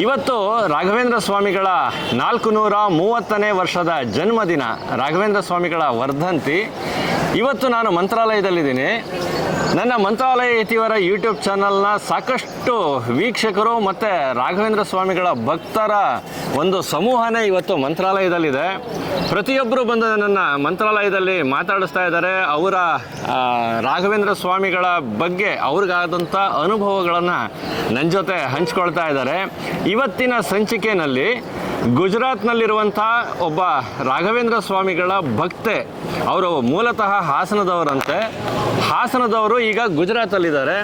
ಇವತ್ತು ರಾಘವೇಂದ್ರ ಸ್ವಾಮಿಗಳ ನಾಲ್ಕು ನೂರ ಮೂವತ್ತನೇ ವರ್ಷದ ಜನ್ಮದಿನ. ರಾಘವೇಂದ್ರ ಸ್ವಾಮಿಗಳ ವರ್ಧಂತಿ. ಇವತ್ತು ನಾನು ಮಂತ್ರಾಲಯದಲ್ಲಿದ್ದೀನಿ. ನನ್ನ ಮಂತ್ರಾಲಯ ಇತಿವರ ಯೂಟ್ಯೂಬ್ ಚಾನಲ್ನ ಸಾಕಷ್ಟು ವೀಕ್ಷಕರು ಮತ್ತು ರಾಘವೇಂದ್ರ ಸ್ವಾಮಿಗಳ ಭಕ್ತರ ಒಂದು ಸಮೂಹನೇ ಇವತ್ತು ಮಂತ್ರಾಲಯದಲ್ಲಿದೆ. ಪ್ರತಿಯೊಬ್ಬರು ಬಂದು ನನ್ನ ಮಂತ್ರಾಲಯದಲ್ಲಿ ಮಾತಾಡಿಸ್ತಾ ಇದ್ದಾರೆ. ಅವರ ರಾಘವೇಂದ್ರ ಸ್ವಾಮಿಗಳ ಬಗ್ಗೆ ಅವ್ರಿಗಾದಂಥ ಅನುಭವಗಳನ್ನು ನನ್ನ ಜೊತೆ ಹಂಚ್ಕೊಳ್ತಾ ಇದ್ದಾರೆ. ಇವತ್ತಿನ ಸಂಚಿಕೆಯಲ್ಲಿ ಗುಜರಾತ್ನಲ್ಲಿರುವಂಥ ಒಬ್ಬ ರಾಘವೇಂದ್ರ ಸ್ವಾಮಿಗಳ ಭಕ್ತೆ, ಅವರು ಮೂಲತಃ ಹಾಸನದವರಂತೆ. ಹಾಸನದವರು ಈಗ ಗುಜರಾತಲ್ಲಿದ್ದಾರೆ.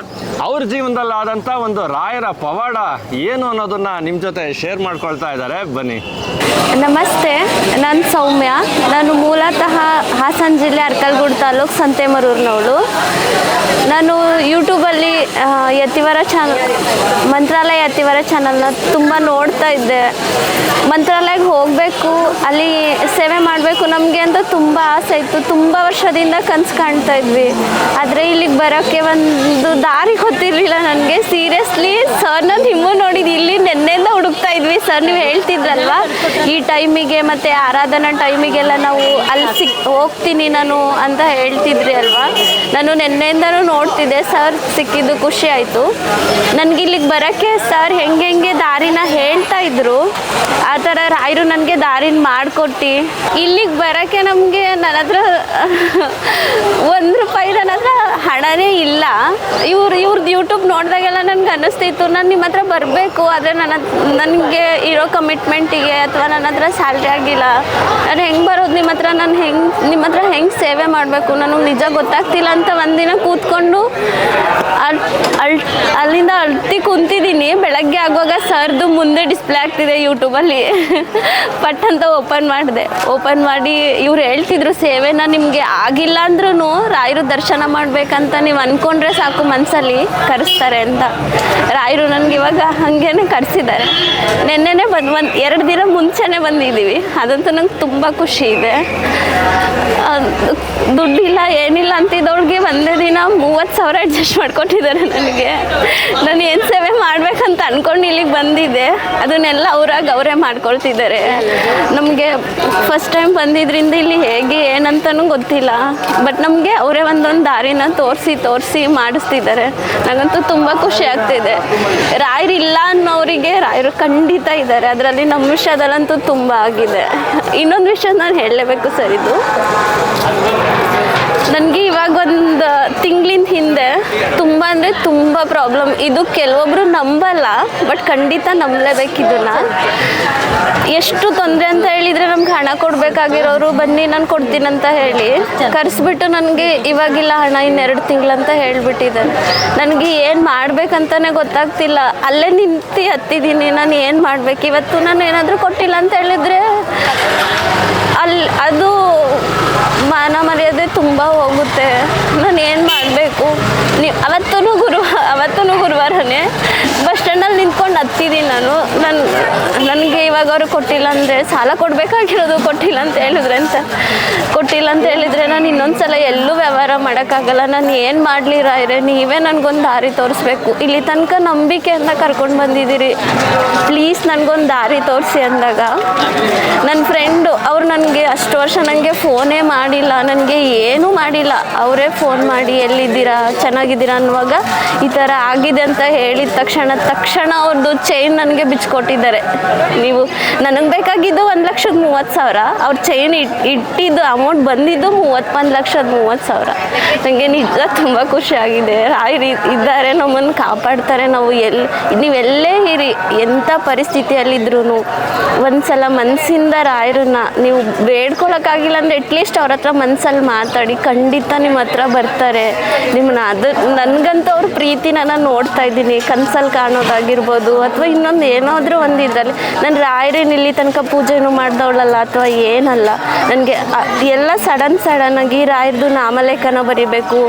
ಅವ್ರ ಜೀವನದಲ್ಲಿ ಜೀವನದಲ್ಲಾದಂಥ ಒಂದು ರಾಯರ ಪವಾಡ ಏನು ಅನ್ನೋದನ್ನ ನಿಮ್ಮ ಜೊತೆ ಶೇರ್ ಮಾಡ್ಕೊಳ್ತಾ ಇದ್ದಾರೆ. ಬನ್ನಿ. ನಮಸ್ತೆ, ನಾನು ಸೌಮ್ಯ. ನಾನು ಮೂಲತಃ ಹಾಸನ ಜಿಲ್ಲೆ ಅರ್ಕಲ್ಗೂಡು ತಾಲೂಕು ಸಂತೆಮರೂರಿನವಳು. ನಾನು ಯೂಟ್ಯೂಬಲ್ಲಿ ಯತಿವರ ಚಾನಲ್ ಮಂತ್ರಾಲಯ ಯತಿವರ ಚಾನಲ್ನ ತುಂಬ ನೋಡ್ತಾ ಇದ್ದೆ. ಮಂತ್ರಾಲಯಕ್ಕೆ ಹೋಗಬೇಕು, ಅಲ್ಲಿ ಸೇವೆ ಮಾಡಬೇಕು ನಮಗೆ ಅಂತ ತುಂಬ ಆಸೆ ಇತ್ತು. ತುಂಬ ವರ್ಷದಿಂದ ಕನಸು ಕಾಣ್ತಾ ಇದ್ವಿ. ಆದರೆ ಇಲ್ಲಿಗೆ ಬರೋಕ್ಕೆ ಒಂದು ದಾರಿ ಗೊತ್ತಿರಲಿಲ್ಲ ನನಗೆ. ಸೀರಿಯಸ್ಲಿ ಸರ್ ನಾನು ಹಿಮ್ಮು ನೋಡಿದ್ದು ಇಲ್ಲಿ ನೆನ್ನೆಯಿಂದ ಹುಡುಕ್ತಾ ಇದ್ವಿ. ಸರ್ ನೀವು ಹೇಳ್ತಿದ್ರಲ್ವಾ ಈ ಟೈಮಿಗೆ ಮತ್ತೆ ಆರಾಧನಾ ಟೈಮಿಗೆಲ್ಲ ನಾವು ಅಲ್ಲಿ ಸಿಕ್, ಹೋಗ್ತೀನಿ ನಾನು ಅಂತ ಹೇಳ್ತಿದ್ರಿ ಅಲ್ವಾ? ನಾನು ನಿನ್ನೆಯಿಂದನೂ ನೋಡ್ತಿದ್ದೆ, ಸರ್ ಸಿಕ್ಕಿದ್ದು ಖುಷಿ ಆಯಿತು. ನನಗೆ ಇಲ್ಲಿಗೆ ಬರೋಕ್ಕೆ ಸರ್ ಹೆಂಗೆ ಹೆಂಗೆ ದಾರಿನ ಹೇಳ್ತಾ ಇದ್ರು. ಆ ಥರ ರಾಯರು ನನಗೆ ದಾರಿನ ಮಾಡಿಕೊಟ್ಟು. ಇಲ್ಲಿಗೆ ಬರೋಕ್ಕೆ ನಮಗೆ ನನ್ನ ಹತ್ರ ಒಂದು ರೂಪಾಯಿ ನನ್ನ ಹತ್ರ ಹಣನೇ ಇಲ್ಲ. ಇವ್ರು ಇವ್ರದ್ದು ಯೂಟ್ಯೂಬ್ ನೋಡಿದಾಗೆಲ್ಲ ನನಗೆ ಅನ್ನಿಸ್ತಿತ್ತು ನಾನು ನಿಮ್ಮ ಹತ್ರ ಬರಬೇಕು, ಆದರೆ ನನ್ನ ನನಗೆ ಇರೋ ಕಮಿಟ್ಮೆಂಟಿಗೆ ಅಥವಾ ನನ್ನ ಹತ್ರ ಸ್ಯಾಲ್ರಿ ಆಗಿಲ್ಲ, ನಾನು ಹೆಂಗೆ ಬರೋದು ನಿಮ್ಮ ಹತ್ರ? ನಾನು ಹೆಂಗೆ, ನಿಮ್ಮ ಹತ್ರ ಹೆಂಗೆ ಸೇವೆ ಮಾಡಬೇಕು? ನನಗೆ ನಿಜ ಗೊತ್ತಾಗ್ತಿಲ್ಲ ಅಂತ ಒಂದಿನ ಕೂತ್ಕೊಂಡು ಅಲ್ ಅಲ್ಲಿಂದ ಅಳ್ತಿ ಕುಂತಿದ್ದೀನಿ. ಬೆಳಗ್ಗೆ ಆಗುವಾಗ ಸರ್ದು ಮುಂದೆ ಡಿಸ್ಪ್ಲೇ ಆಗ್ತಿದೆ ಯೂಟ್ಯೂಬಲ್ಲಿ ಪಟ್ ಅಂತ ಓಪನ್ ಮಾಡಿದೆ. ಓಪನ್ ಮಾಡಿ ಇವ್ರು ಹೇಳ್ತಿದ್ರು, ಸೇವೆನ ನಿಮಗೆ ಆಗಿಲ್ಲ ಅಂದ್ರೂ ರಾಯರು ದರ್ಶನ ಮಾಡಬೇಕಂತ ನೀವು ಅಂದ್ಕೊಂಡ್ರೆ ಸಾಕು ಮನಸ್ಸಲ್ಲಿ ಕರೆಸ್ತಾರೆ ಅಂತ. ರಾಯರು ನನಗೆ ಇವಾಗ ಹಾಗೇನೆ ಕರೆಸಿದ್ದಾರೆ. ನಿನ್ನೆನೆ ಬಂದು ಒಂದು ಎರಡು ದಿನ ಮುಂಚೆನೇ ಬಂದಿದ್ದೀವಿ. ಅದಂತೂ ನಂಗೆ ತುಂಬ ಖುಷಿ ಇದೆ. ದುಡ್ಡಿಲ್ಲ, ಏನಿಲ್ಲ ಅಂತಿದ್ದವ್ರಿಗೆ ಒಂದೇ ದಿನ ಮೂವತ್ತು ಸಾವಿರ ಅಡ್ಜಸ್ಟ್ ಮಾಡ್ಕೊಟ್ಟಿದ್ದಾರೆ ನನಗೆ. ನಾನು ಏನು ಸೇವೆ ಮಾಡಬೇಕಂತ ಅಂದ್ಕೊಂಡು ಇಲ್ಲಿಗೆ ಬಂದಿದ್ದೆ. ಅದನ್ನೆಲ್ಲ ಅವರಾಗ ಅವರೇ ಮಾಡ್ಕೊಳ್ತಿದ್ದಾರೆ. ನಮಗೆ ಫಸ್ಟ್ ಟೈಮ್ ಬಂದಿದ್ದರಿಂದ ಇಲ್ಲಿ ಹೇಗೆ, ಏನಂತನೂ ಗೊತ್ತಿಲ್ಲ. ಬಟ್ ನಮಗೆ ಅವರೇ ಒಂದೊಂದು ದಾರಿನ ತೋರಿಸಿ ತೋರಿಸಿ ಮಾಡಿಸ್ತಿದ್ದಾರೆ. ನನಗಂತೂ ತುಂಬ ಖುಷಿ ಆಗ್ತಿದೆ. ರಾಯರು ರಾಯರು ಖಂಡಿತ ಇದ್ದಾರೆ. ಅದರಲ್ಲಿ ನಮ್ಮ ವಿಷಯದಲ್ಲಂತೂ ತುಂಬ ಆಗಿದೆ. ಇನ್ನೊಂದು ವಿಷಯ ನಾನು ಹೇಳಲೇಬೇಕು ಸರ್ ಇದು. ನನಗೆ ಇವಾಗ ಒಂದು ತಿಂಗಳಿನ ಹಿಂದೆ ತುಂಬ ಅಂದರೆ ತುಂಬ ಪ್ರಾಬ್ಲಮ್ ಇದು ಕೆಲವೊಬ್ಬರು ನಂಬಲ್ಲ ಬಟ್ ಖಂಡಿತ ನಂಬಲೇಬೇಕು ಇದನ್ನ ಎಷ್ಟು ತೊಂದರೆ ಅಂತ ಹೇಳಿದರೆ ನಮ್ಗೆ ಹಣ ಕೊಡಬೇಕಾಗಿರೋರು ಬನ್ನಿ, ನಾನು ಕೊಡ್ತೀನಿ ಅಂತ ಹೇಳಿ. ಕರೆಸ್ಬಿಟ್ಟು ನನಗೆ ಇವಾಗಿಲ್ಲ ಹಣ, ಇನ್ನೆರಡು ತಿಂಗಳಂತ ಹೇಳಿಬಿಟ್ಟಿದ್ದಾರೆ. ನನಗೆ ಏನು ಮಾಡ್ಬೇಕಂತಾನೆ ಗೊತ್ತಾಗ್ತಿಲ್ಲ. ಅಲ್ಲೇ ನಿಂತು ಹತ್ತಿದ್ದೀನಿ ನಾನು ಏನು ಮಾಡ್ಬೇಕು? ಇವತ್ತು ನಾನು ಏನಾದರೂ ಕೊಟ್ಟಿಲ್ಲ ಅಂತ ಹೇಳಿದರೆ ಅಲ್ಲಿ ಅದು ಮಾನ ಮರ್ಯಾದೆ ತುಂಬ ಹೋಗುತ್ತೆ. ನಾನು ಏನು ಮಾಡಬೇಕು? ನೀವು ಅವತ್ತೂ ಗುರು ಅವತ್ತೂ ಗುರುವಾರನೇ ಬಸ್ ಸ್ಟ್ಯಾಂಡಲ್ಲಿ ನಿಂತ್ಕೊಂಡು ಹತ್ತಿದ್ದೀನಿ ನಾನು. ನನ್ನ ನನಗೆ ಇವಾಗ ಅವರು ಕೊಟ್ಟಿಲ್ಲ ಅಂದರೆ ಸಾಲ ಕೊಡಬೇಕಾಗಿರೋದು ಕೊಟ್ಟಿಲ್ಲ ಅಂತ ಹೇಳಿದ್ರೆ ಅಂತ ಕೊಟ್ಟಿಲ್ಲ ಅಂತ ಹೇಳಿದರೆ ನಾನು ಇನ್ನೊಂದು ಸಲ ಎಲ್ಲೂ ವ್ಯವಹಾರ ಮಾಡೋಕ್ಕಾಗಲ್ಲ. ನಾನು ಏನು ಮಾಡಲಿ ರಾಯ್ರೆ ನೀವೇ ನನಗೊಂದು ದಾರಿ ತೋರಿಸ್ಬೇಕು. ಇಲ್ಲಿ ತನಕ ನಂಬಿಕೆಯಿಂದ ಕರ್ಕೊಂಡು ಬಂದಿದ್ದೀರಿ. ಪ್ಲೀಸ್ ನನಗೊಂದು ದಾರಿ ತೋರಿಸಿ ಅಂದಾಗ. ನನ್ನ ಫ್ರೆಂಡು, ಅವ್ರು ನನಗೆ ಅಷ್ಟು ವರ್ಷ ನನಗೆ ಫೋನೇ ಮಾಡಿಲ್ಲ. ನನಗೆ ಏನೂ ಮಾಡಿಲ್ಲ. ಅವರೇ ಫೋನ್ ಮಾಡಿ ಎಲ್ಲಿದ್ದೀರಾ, ಚೆನ್ನಾಗಿದ್ದೀರಾ ಅನ್ನುವಾಗ ಈ ಥರ ಆಗಿದೆ ಅಂತ ಹೇಳಿದ ತಕ್ಷಣ ತಕ್ಷಣ ಅವ್ರದ್ದು ಚೈನ್ ನನಗೆ ಬಿಚ್ಕೊಟ್ಟಿದ್ದಾರೆ. ನೀವು ನನಗೆ ಬೇಕಾಗಿದ್ದು ಒಂದು ಲಕ್ಷದ ಮೂವತ್ತು ಸಾವಿರ, ಅವ್ರ ಚೈನ್ ಇಟ್, ಇಟ್ಟಿದ್ದು ಅಮೌಂಟ್ ಬಂದಿದ್ದು ಮೂವತ್ತೊಂದು ಲಕ್ಷದ ಮೂವತ್ತು ಸಾವಿರ. ನನಗೆ ನಿಜ ತುಂಬ ಖುಷಿಯಾಗಿದೆ ರಾಯರು ಇದ್ದಾರೆ ನಮ್ಮನ್ನು ಕಾಪಾಡ್ತಾರೆ. ನಾವು ಎಲ್ಲಿ ನೀವೆಲ್ಲೇ ಇರಿ ಎಂಥ ಪರಿಸ್ಥಿತಿಯಲ್ಲಿದ್ರೂ ಒಂದು ಸಲ ಮನಸ್ಸಿಂದ ರಾಯರನ್ನ ನೀವು ಬೇಡ್ಕೊಳಕ್ಕಾಗಿಲ್ಲ ಅಂದರೆ ಅಟ್ಲೀಸ್ಟ್ ಅವ್ರ ಹತ್ರ ಮನಸ್ಸಲ್ಲಿ ಮಾತಾಡಿ, ಖಂಡಿತ ನಿಮ್ಮ ಹತ್ರ ಬರ್ತಾರೆ. ನಿಮ್ಮನ್ನ ಅದು ನನಗಂತೂ ಅವ್ರ ಪ್ರೀತಿನ ನಾನು ನೋಡ್ತಾ ಇದ್ದೀನಿ. ಕನ್ಸಲ್ಲಿ ಕಾಣೋದಾಗಿರ್ಬೋದು ಅಥವಾ ಇನ್ನೊಂದು ಏನಾದರೂ ಒಂದು ಇದರಲ್ಲಿ ನಾನು ರಾಯರೇನು ಇಲ್ಲಿ ತನಕ ಪೂಜೆನು ಮಾಡ್ದವಳಲ್ಲ ಅಥವಾ ಏನಲ್ಲ. ನನಗೆ ಎಲ್ಲ ಸಡನ್ ಸಡನ್ನಾಗಿ ರಾಯರದು ನಾಮಲೇಖನ ಬರಿಬೇಕು,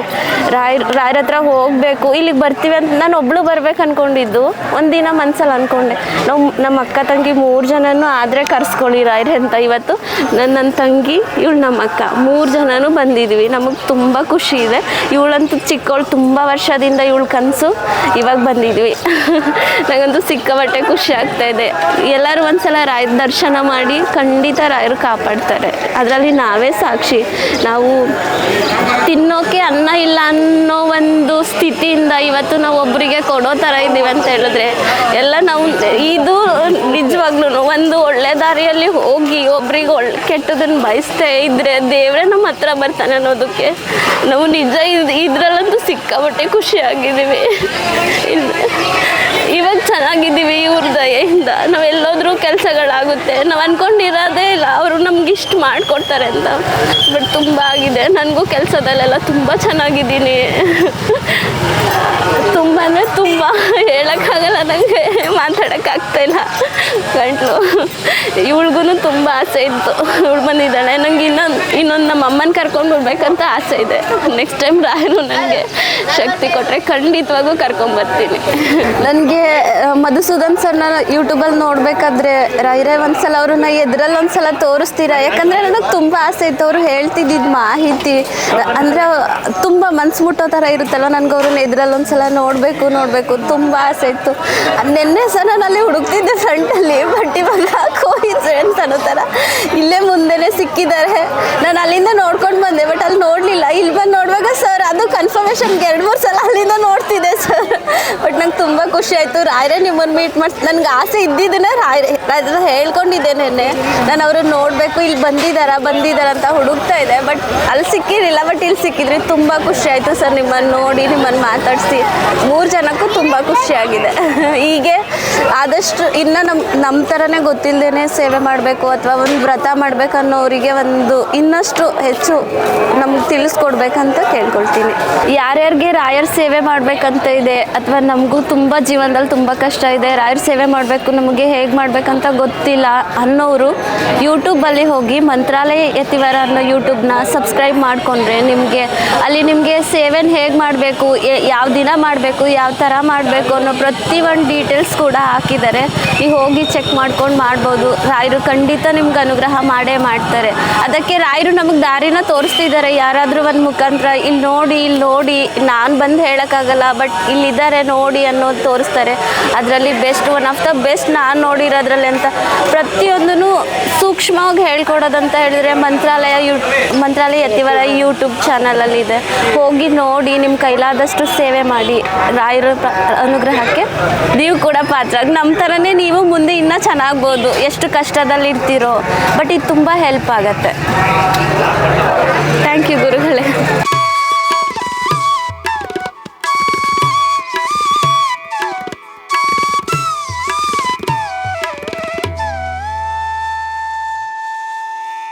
ರಾಯರ್, ರಾಯರ ಹತ್ರ ಹೋಗಬೇಕು, ಇಲ್ಲಿಗೆ ಬರ್ತೀವಿ ಅಂತ ನಾನು ಒಬ್ಳು ಬರ್ಬೇಕು ಅಂದ್ಕೊಂಡಿದ್ದು ಒಂದಿನ ಮನ್ಸಲ್ಲಿ ಅಂದ್ಕೊಂಡೆ ನಮ್ಮ ನಮ್ಮ ಅಕ್ಕ ತಂಗಿ ಮೂರು ಜನನೂ ಆದರೆ ಕರ್ಸ್ಕೊಳ್ಳಿ ರಾಯರೇ ಅಂತ ಇವತ್ತು. ನನ್ನ ನನ್ನ ತಂಗಿ, ಇವಳು ನಮ್ಮ ಅಕ್ಕ, ಮೂರು ಜನನೂ ಬಂದಿದ್ವಿ. ನಮಗೆ ತುಂಬ ಖುಷಿ ಇದೆ. ಇವಳಂತೂ ಚಿಕ್ಕವಳು ತುಂಬ ವರ್ಷದಿಂದ ಇವಳು ಕನಸು ಇವಾಗ ಬಂದಿದ್ವಿ. ನನಗಂತೂ ಸಿಕ್ಕಾಪಟ್ಟೆ ಖುಷಿ ಆಗ್ತಾ ಇದೆ. ಎಲ್ಲರೂ ಒಂದ್ಸಲ ರಾಯ ದರ್ಶನ ಮಾಡಿ ಖಂಡಿತ ರಾಯರು ಕಾಪಾಡ್ತಾರೆ. ಅದರಲ್ಲಿ ನಾವೇ ಸಾಕ್ಷಿ. ನಾವು ತಿನ್ನೋಕೆ ಅನ್ನ ಇಲ್ಲ ಅನ್ನೋ ಒಂದು ಸ್ಥಿತಿಯಿಂದ ಇವತ್ತು ನಾವು ಒಬ್ಬರಿಗೆ ಕೊಡೋ ಥರ ಇದ್ದೀವಿ ಅಂತ ಹೇಳಿದ್ರೆ, ಎಲ್ಲ ನಾವು ಇದು ನಿಜವಾಗ್ಲೂ ಒಂದು ಒಳ್ಳೆ ದಾರಿಯಲ್ಲಿ ಹೋಗಿ ಒಬ್ರಿಗೆ ಒಳ್ಳೆ ಕೆಟ್ಟದನ್ನು ಬಯಸ್ತೇ ಇದ್ರೆ ದೇವರೇ ನಮ್ಮ ಹತ್ರ ಬರ್ತಾನೆ ಅನ್ನೋದಕ್ಕೆ ನಾವು ನಿಜ ಇದ್- ಇದ್ರಲ್ಲಂತೂ ಸಿಕ್ಕಾಪಟ್ಟೆ ಖುಷಿಯಾಗಿದ್ದೀವಿ. ಇವಾಗ ಚೆನ್ನಾಗಿದ್ದೀವಿ ಇವ್ರ ದಯೆಯಿಂದ. ನಾವೆಲ್ಲೋದ್ರೂ ಕೆಲಸಗಳಾಗುತ್ತೆ. ನಾವು ಅನ್ಕೊಂಡಿರೋದೇ ಇಲ್ಲ. ಅವರು ನಮ್ಗೆ ಇಷ್ಟು ಮಾಡಿಕೊಡ್ತಾರೆ ಅಂತ. ಬಟ್ ತುಂಬ ಆಗಿದೆ. ನನಗೂ ಕೆಲಸದಲ್ಲೆಲ್ಲ ತುಂಬ ಚೆನ್ನಾಗಿದ್ದೀನಿ. ತುಂಬ ಅಂದರೆ ತುಂಬ. ಹೇಳೋಕ್ಕಾಗಲ್ಲ ನನಗೆ ಮಾತಾಡೋಕ್ಕಾಗ್ತಾ ಇಲ್ಲ. ಗಂಟ್ಲು. ಇವಳಿಗೂ ತುಂಬ ಆಸೆ ಇತ್ತು. ಇವಳು ಬಂದಿದ್ದಾಳೆ. ನಂಗೆ ಇನ್ನೊಂದು ಇನ್ನೊಂದು ನಮ್ಮ ಅಮ್ಮನ ಕರ್ಕೊಂಡು ಬಿಡ್ಬೇಕಂತ ಆಸೆ ಇದೆ. ನೆಕ್ಸ್ಟ್ ಟೈಮ್ ರಾಯನು ನನಗೆ ಶಕ್ತಿ ಕೊಟ್ಟರೆ ಖಂಡಿತವಾಗೂ ಕರ್ಕೊಂಬರ್ತೀನಿ ನನಗೆ ಮಧುಸೂದನ್ ಸರ್ನ ಯೂಟ್ಯೂಬಲ್ಲಿ ನೋಡಬೇಕಾದ್ರೆ ರಾಯ್ರೆ ಒಂದ್ಸಲ ಅವ್ರನ್ನ ಎದ್ರಲ್ಲಿ ಒಂದ್ಸಲ ತೋರಿಸ್ತೀರಾ? ಯಾಕಂದರೆ ನನಗೆ ತುಂಬ ಆಸೆ ಇತ್ತು. ಅವರು ಹೇಳ್ತಿದ್ದಿದ್ದು ಮಾಹಿತಿ, ಅಂದರೆ ತುಂಬ ಮನ್ಸು ಮುಟ್ಟೋ ಥರ ಇರುತ್ತಲ್ಲ, ನನಗೆ ಅವ್ರನ್ನ ಎದ್ರಲ್ಲಿ ಒಂದ್ಸಲ ನೋಡಬೇಕು ನೋಡಬೇಕು. ತುಂಬ ಆಸೆ ಇತ್ತು. ನಿನ್ನೆ ಸಹ ನಾನು ಹುಡುಕ್ತಿದ್ದೆ ಫ್ರಂಟಲ್ಲಿ ಬಟ್ ಇವಾಗ ಕೋಇನ್ಸಿಡೆನ್ಸ್ ಅನ್ನೋ ಥರ. ಇಲ್ಲೇ ಮುಂದೆನೆ ಸಿಕ್ಕಿದ್ದಾರೆ. ನಾನು ಅಲ್ಲಿಂದ ನೋಡ್ಕೊಂಡು ಬಂದೆ ಬಟ್ ಅಲ್ಲಿ ನೋಡಲಿಲ್ಲ. ಇಲ್ಲಿ ಬಂದು ಅದು ಎರಡು ಮೂರು ಸಲ ಅಲ್ಲಿಂದ ನೋಡ್ತಿದ್ದೆ ಸರ್ ಬಟ್ ನಂಗೆ ತುಂಬ ಖುಷಿ ಆಯಿತು. ರಾಯರೇ ನಿಮ್ಮನ್ನು ಮೀಟ್ ಮಾಡಿ ನನಗೆ ಆಸೆ ಇದ್ದಿದ್ದನ್ನ ರಾಯ್ ರಾಯ್ ಹೇಳ್ಕೊಂಡಿದ್ದೆ ನೆನ್ನೆ. ನಾನು ಅವ್ರನ್ನ ನೋಡಬೇಕು ಇಲ್ಲಿ ಬಂದಿದ್ದಾರಾ ಬಂದಿದ್ದಾರ ಅಂತ ಹುಡುಕ್ತಾ ಇದೆ ಬಟ್ ಅಲ್ಲಿ ಸಿಕ್ಕಿರಲಿಲ್ಲ ಬಟ್ ಇಲ್ಲಿ ಸಿಕ್ಕಿದ್ರಿ ತುಂಬ ಖುಷಿ ಆಯಿತು ಸರ್ ನಿಮ್ಮನ್ನು ನೋಡಿ ನಿಮ್ಮನ್ನು ಮಾತಾಡಿಸಿ. ಮೂರು ಜನಕ್ಕೂ ತುಂಬ ಖುಷಿಯಾಗಿದೆ ಹೀಗೆ ಆದಷ್ಟು ಇನ್ನು ನಮ್ಮ ನಮ್ಮ ಥರನೇ ಗೊತ್ತಿಲ್ಲದೇ ಸೇವೆ ಮಾಡಬೇಕು ಅಥವಾ ಒಂದು ವ್ರತ ಮಾಡಬೇಕು ಅನ್ನೋರಿಗೆ ಒಂದು ಇನ್ನಷ್ಟು ಹೆಚ್ಚು ನಮ್ಗೆ ತಿಳಿಸ್ಕೊಡ್ಬೇಕಂತ ಕೇಳ್ಕೊಳ್ತೀನಿ. ಯಾರ್ಯಾರಿಗೆ ರಾಯರ್ ಸೇವೆ ಮಾಡಬೇಕಂತ ಇದೆ ಅಥವಾ ನಮಗೂ ತುಂಬ ಜೀವನದಲ್ಲಿ ತುಂಬ ಕಷ್ಟ ಇದೆ, ರಾಯರ್ ಸೇವೆ ಮಾಡಬೇಕು, ನಮಗೆ ಹೇಗೆ ಮಾಡಬೇಕಂತ ಗೊತ್ತಿಲ್ಲ ಅನ್ನೋರು ಯೂಟ್ಯೂಬಲ್ಲಿ ಹೋಗಿ ಮಂತ್ರಾಲಯ ಯತಿವಾರ ಅನ್ನೋ ಯೂಟ್ಯೂಬ್ನ ಸಬ್ಸ್ಕ್ರೈಬ್ ಮಾಡಿಕೊಂಡ್ರೆ ನಿಮಗೆ, ಅಲ್ಲಿ ನಿಮಗೆ ಸೇವೆನ ಹೇಗೆ ಮಾಡಬೇಕು ಯಾವ ದಿನ ಮಾಡಬೇಕು, ಯಾವ ಥರ ಮಾಡಬೇಕು ಅನ್ನೋ ಪ್ರತಿ ಒಂದು ಡೀಟೇಲ್ಸ್ ಕೂಡ ಹಾಕಿದ್ದಾರೆ. ನೀವು ಹೋಗಿ ಚೆಕ್ ಮಾಡ್ಕೊಂಡು ಮಾಡ್ಬೋದು. ರಾಯರು ಖಂಡಿತ ನಿಮ್ಗೆ ಅನುಗ್ರಹ ಮಾಡೇ ಮಾಡ್ತಾರೆ. ಅದಕ್ಕೆ ರಾಯರು ನಮಗೆ ದಾರಿನ ತೋರಿಸ್ತಿದ್ದಾರೆ. ಯಾರಾದರೂ ಒಂದು ಮುಖಾಂತರ ಇಲ್ಲಿ ನೋಡಿ ಇಲ್ಲಿ ನೋಡಿ ನಾನು ಬಂದು ಹೇಳೋಕ್ಕಾಗಲ್ಲ ಬಟ್ ಇಲ್ಲಿದ್ದಾರೆ ನೋಡಿ ಅನ್ನೋದು ತೋರಿಸ್ತಾರೆ. ಅದರಲ್ಲಿ best one of the best ನಾನು ನೋಡಿರೋದ್ರಲ್ಲಿ ಅಂತ. ಪ್ರತಿಯೊಂದೂ ಸೂಕ್ಷ್ಮವಾಗಿ ಹೇಳ್ಕೊಡೋದಂತ ಹೇಳಿದ್ರೆ ಮಂತ್ರಾಲಯ ಯೂ, ಮಂತ್ರಾಲಯ ಯತಿವರ ಯೂಟ್ಯೂಬ್ ಚಾನಲಲ್ಲಿ ಇದೆ ಹೋಗಿ ನೋಡಿ ನಿಮ್ಮ ಕೈಲಾದಷ್ಟು ಸೇವೆ ಮಾಡಿ. ರಾಯರ ಅನುಗ್ರಹಕ್ಕೆ ನೀವು ಕೂಡ ಪಾತ್ರ. ನಮ್ಮ ಥರನೇ ನೀವು ಮುಂದೆ ಇನ್ನೂ ಚೆನ್ನಾಗ್ಬೋದು. ಎಷ್ಟು ಕಷ್ಟದಲ್ಲಿ ಇರ್ತೀರೋ. ಬಟ್ ಇದು ತುಂಬ ಹೆಲ್ಪ್ ಆಗುತ್ತೆ. ಥ್ಯಾಂಕ್ ಯು ಗುರುಗಳೇ.